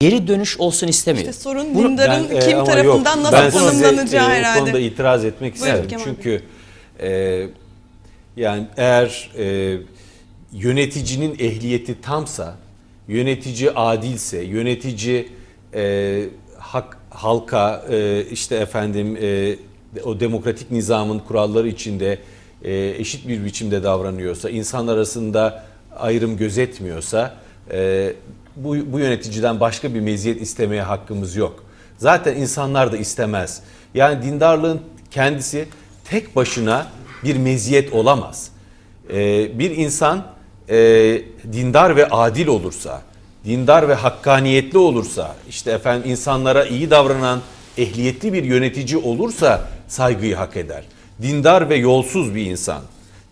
geri dönüş olsun istemiyor. İşte sorun Bunu- dindarın Ben, e, kim tarafından yok, nasıl ben size, tanımlanacağı e, herhalde. O konuda itiraz etmek Buyurun isterim. Çünkü e, yani eğer e, yöneticinin ehliyeti tamsa, yönetici adilse, yönetici e, hak, halka e, işte efendim e, o demokratik nizamın kuralları içinde e, eşit bir biçimde davranıyorsa, insan arasında ayrım gözetmiyorsa e, bu, bu yöneticiden başka bir meziyet istemeye hakkımız yok. Zaten insanlar da istemez. Yani dindarlığın kendisi tek başına bir meziyet olamaz. Ee, bir insan e, dindar ve adil olursa, dindar ve hakkaniyetli olursa, işte efendim insanlara iyi davranan ehliyetli bir yönetici olursa saygıyı hak eder. Dindar ve yolsuz bir insan,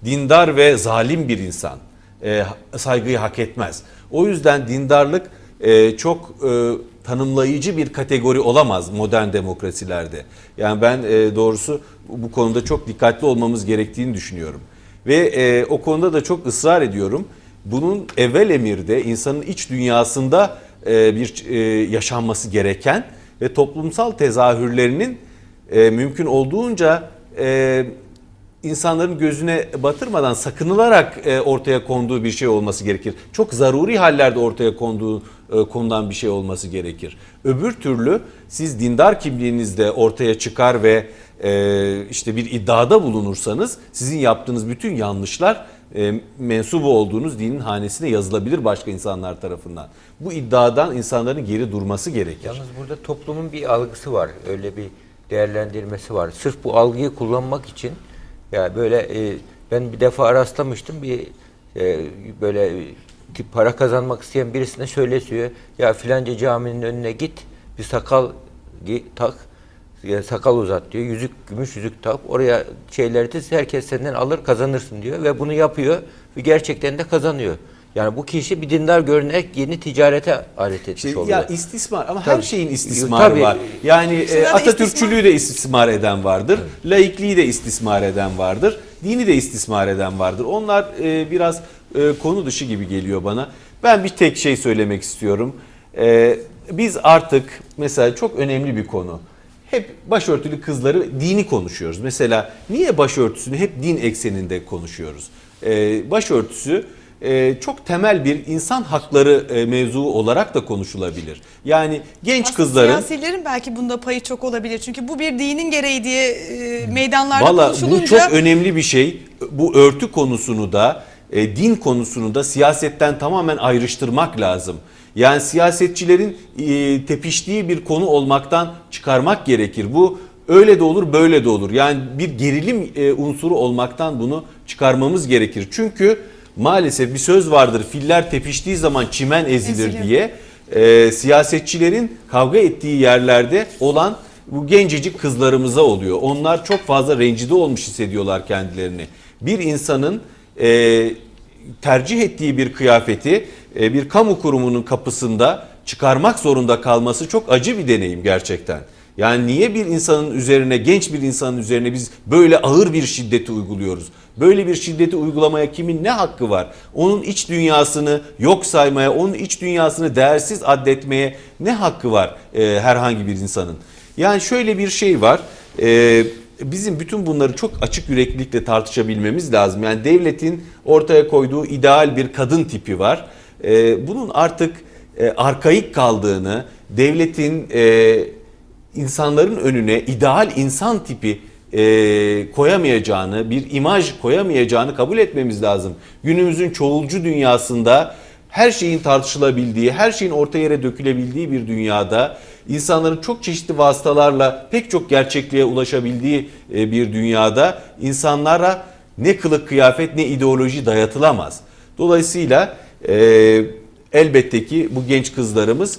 dindar ve zalim bir insan e, saygıyı hak etmez. O yüzden dindarlık e, çok e, tanımlayıcı bir kategori olamaz modern demokrasilerde. Yani ben e, doğrusu bu konuda çok dikkatli olmamız gerektiğini düşünüyorum. Ve e, o konuda da çok ısrar ediyorum. Bunun evvel emirde insanın iç dünyasında e, bir e, yaşanması gereken ve toplumsal tezahürlerinin e, mümkün olduğunca e, insanların gözüne batırmadan sakınılarak e, ortaya konduğu bir şey olması gerekir. Çok zaruri hallerde ortaya konduğu e, konudan bir şey olması gerekir. Öbür türlü siz dindar kimliğinizde ortaya çıkar ve e, işte bir iddiada bulunursanız sizin yaptığınız bütün yanlışlar e, mensubu olduğunuz dinin hanesine yazılabilir başka insanlar tarafından. Bu iddiadan insanların geri durması gerekir. Yalnız burada toplumun bir algısı var. Öyle bir değerlendirmesi var. Sırf bu algıyı kullanmak için ya böyle e, ben bir defa rastlamıştım bir e, böyle ki para kazanmak isteyen birisine şöyle söylüyor. Ya filanca caminin önüne git bir sakal gi- tak ya sakal uzat diyor. Yüzük, gümüş yüzük tak. Oraya şeyleri diz. Herkes senden alır kazanırsın diyor. Ve bunu yapıyor. Ve gerçekten de kazanıyor. Yani bu kişi bir dindar görünerek yeni ticarete alet etmiş İşte oluyor. ya istismar ama Tabii. her şeyin istismarı Tabii. var. Yani e, Atatürkçülüğü de istismar eden vardır. Laikliği de istismar eden vardır. Dini de istismar eden vardır. Onlar e, biraz e, konu dışı gibi geliyor bana. Ben bir tek şey söylemek istiyorum. E, biz artık mesela çok önemli bir konu. Hep başörtülü kızları dini konuşuyoruz. Mesela niye başörtüsünü hep din ekseninde konuşuyoruz? E, başörtüsü e, çok temel bir insan hakları e, mevzu olarak da konuşulabilir. Yani genç Aslında kızların Siyasilerin belki bunda payı çok olabilir. Çünkü bu bir dinin gereği diye e, meydanlarda valla konuşulunca... bu çok önemli bir şey. Bu örtü konusunu da e, din konusunu da siyasetten tamamen ayrıştırmak lazım. Yani siyasetçilerin e, tepiştiği bir konu olmaktan çıkarmak gerekir. Bu öyle de olur böyle de olur. Yani bir gerilim e, unsuru olmaktan bunu çıkarmamız gerekir. Çünkü maalesef bir söz vardır filler tepiştiği zaman çimen ezilir Ezilir. diye. E, siyasetçilerin kavga ettiği yerlerde olan bu gencecik kızlarımıza oluyor. Onlar çok fazla rencide olmuş hissediyorlar kendilerini. Bir insanın e, tercih ettiği bir kıyafeti e, bir kamu kurumunun kapısında çıkarmak zorunda kalması çok acı bir deneyim gerçekten. Yani niye bir insanın üzerine, genç bir insanın üzerine biz böyle ağır bir şiddeti uyguluyoruz? Böyle bir şiddeti uygulamaya kimin ne hakkı var? Onun iç dünyasını yok saymaya, onun iç dünyasını değersiz addetmeye ne hakkı var e, herhangi bir insanın? Yani şöyle bir şey var. E, bizim bütün bunları çok açık yüreklilikle tartışabilmemiz lazım. Yani devletin ortaya koyduğu ideal bir kadın tipi var. E, bunun artık e, arkaik kaldığını, devletin e, insanların önüne ideal insan tipi e, koyamayacağını, bir imaj koyamayacağını kabul etmemiz lazım. Günümüzün çoğulcu dünyasında her şeyin tartışılabildiği, her şeyin orta yere dökülebildiği bir dünyada insanların çok çeşitli vasıtalarla pek çok gerçekliğe ulaşabildiği e, bir dünyada insanlara ne kılık kıyafet ne ideoloji dayatılamaz. Dolayısıyla e, elbette ki bu genç kızlarımız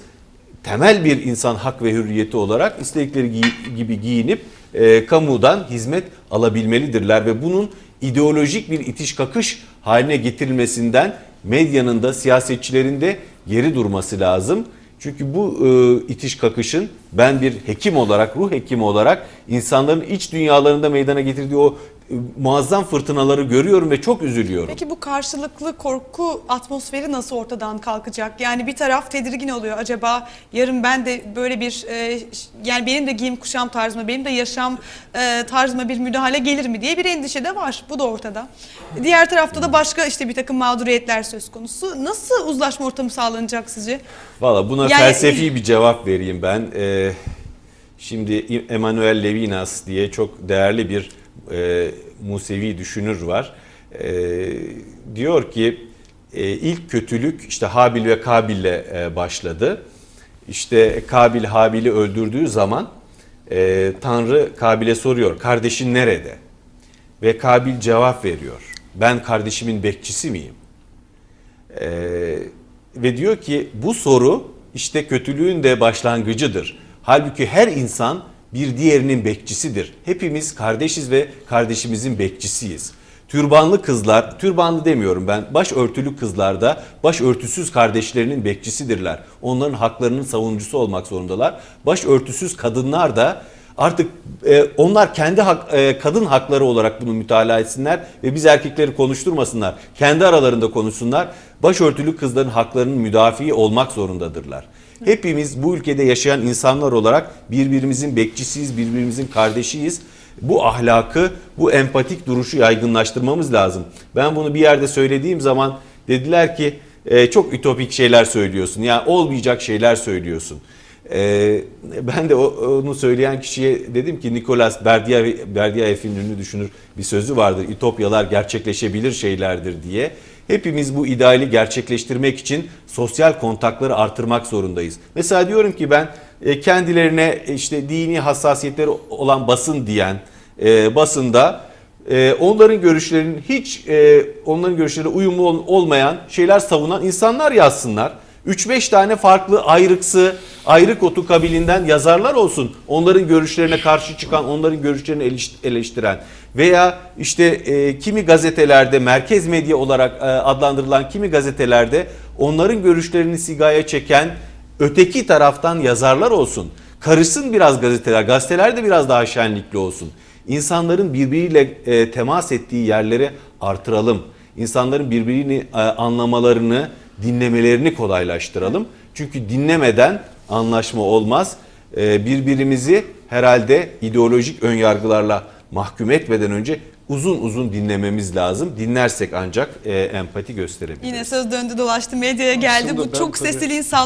temel bir insan hak ve hürriyeti olarak istedikleri gi- gibi giyinip e, kamudan hizmet alabilmelidirler ve bunun ideolojik bir itiş kakış haline getirilmesinden medyanın da siyasetçilerin de geri durması lazım. Çünkü bu e, itiş kakışın ben bir hekim olarak, ruh hekimi olarak insanların iç dünyalarında meydana getirdiği o muazzam fırtınaları görüyorum ve çok üzülüyorum. Peki bu karşılıklı korku atmosferi nasıl ortadan kalkacak? Yani bir taraf tedirgin oluyor. Acaba yarın ben de böyle bir e, yani benim de giyim kuşam tarzıma, benim de yaşam e, tarzıma bir müdahale gelir mi diye bir endişe de var. Bu da ortada. Diğer tarafta da başka işte bir takım mağduriyetler söz konusu. Nasıl uzlaşma ortamı sağlanacak sizce? Valla buna Yani- felsefi bir cevap vereyim ben. Ee, şimdi Emanuel Levinas diye çok değerli bir e, Musevi düşünür var. Ee, diyor ki e, ilk kötülük işte Habil ve Kabil'le e, başladı. İşte Kabil Habil'i öldürdüğü zaman e, Tanrı Kabil'e soruyor kardeşin nerede? Ve Kabil cevap veriyor. Ben kardeşimin bekçisi miyim? Ee, ve diyor ki bu soru işte kötülüğün de başlangıcıdır. Halbuki her insan bir diğerinin bekçisidir. Hepimiz kardeşiz ve kardeşimizin bekçisiyiz. Türbanlı kızlar, türbanlı demiyorum ben, başörtülü kızlar da başörtüsüz kardeşlerinin bekçisidirler. Onların haklarının savunucusu olmak zorundalar. Başörtüsüz kadınlar da Artık e, onlar kendi hak, e, kadın hakları olarak bunu mütalaa etsinler ve biz erkekleri konuşturmasınlar. Kendi aralarında konuşsunlar. Başörtülü kızların haklarının müdafiği olmak zorundadırlar. Hepimiz bu ülkede yaşayan insanlar olarak birbirimizin bekçisiyiz, birbirimizin kardeşiyiz. Bu ahlakı, bu empatik duruşu yaygınlaştırmamız lazım. Ben bunu bir yerde söylediğim zaman dediler ki e, çok ütopik şeyler söylüyorsun. Yani olmayacak şeyler söylüyorsun. Ee, ben de onu söyleyen kişiye dedim ki Nicolas Berdia- Berdiaev'in ünlü düşünür bir sözü vardır. Ütopyalar gerçekleşebilir şeylerdir diye. Hepimiz bu ideali gerçekleştirmek için sosyal kontakları artırmak zorundayız. Mesela diyorum ki ben e, kendilerine işte dini hassasiyetleri olan basın diyen e, basında e, onların görüşlerinin hiç e, onların görüşlerine uyumlu ol- olmayan şeyler savunan insanlar yazsınlar. 3-5 tane farklı ayrıksı, ayrık otu kabilinden yazarlar olsun. Onların görüşlerine karşı çıkan, onların görüşlerini eleş- eleştiren veya işte e, kimi gazetelerde merkez medya olarak e, adlandırılan kimi gazetelerde onların görüşlerini sigaya çeken öteki taraftan yazarlar olsun. Karışsın biraz gazeteler, gazeteler de biraz daha şenlikli olsun. İnsanların birbiriyle e, temas ettiği yerleri artıralım. İnsanların birbirini e, anlamalarını, dinlemelerini kolaylaştıralım. Çünkü dinlemeden anlaşma olmaz. E, birbirimizi herhalde ideolojik önyargılarla mahkum etmeden önce uzun uzun dinlememiz lazım. Dinlersek ancak e, empati gösterebiliriz. Yine söz döndü dolaştı medyaya geldi. Aslında Bu çok sesli insan